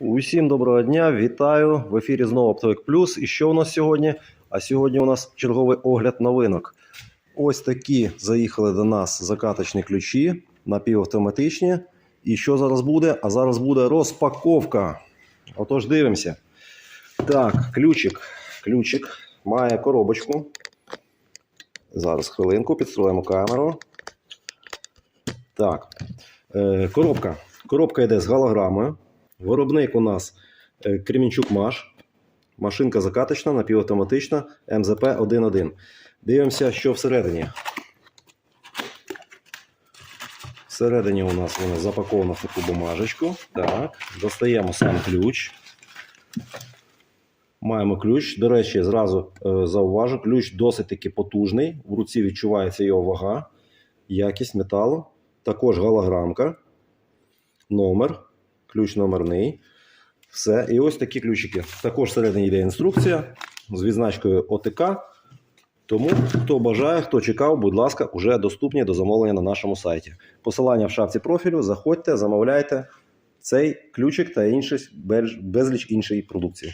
Усім доброго дня, вітаю в ефірі знову Оптовик Плюс. І що у нас сьогодні? А сьогодні у нас черговий огляд новинок. Ось такі заїхали до нас закаточні ключі напівавтоматичні. І що зараз буде? А зараз буде розпаковка. Отож, дивимося. Так, ключик. Ключик має коробочку. Зараз хвилинку, підстроїмо камеру. Так, е, коробка. Коробка йде з голограмою. Виробник у нас е, Кремінчук Маш. Машинка закаточна, напівавтоматична МЗП 1.1. Дивимося, що всередині. Всередині у нас воно запаковано в таку бумажечку. Так, достаємо сам ключ. Маємо ключ. До речі, зразу е, зауважу, ключ досить таки потужний. В руці відчувається його вага, якість металу. Також голограмка, номер, ключ номерний. Все. І ось такі ключики. Також всередині йде інструкція з відзначкою ОТК. Тому, хто бажає, хто чекав, будь ласка, вже доступні до замовлення на нашому сайті. Посилання в шапці профілю. Заходьте, замовляйте цей ключик та інший, безліч іншої продукції.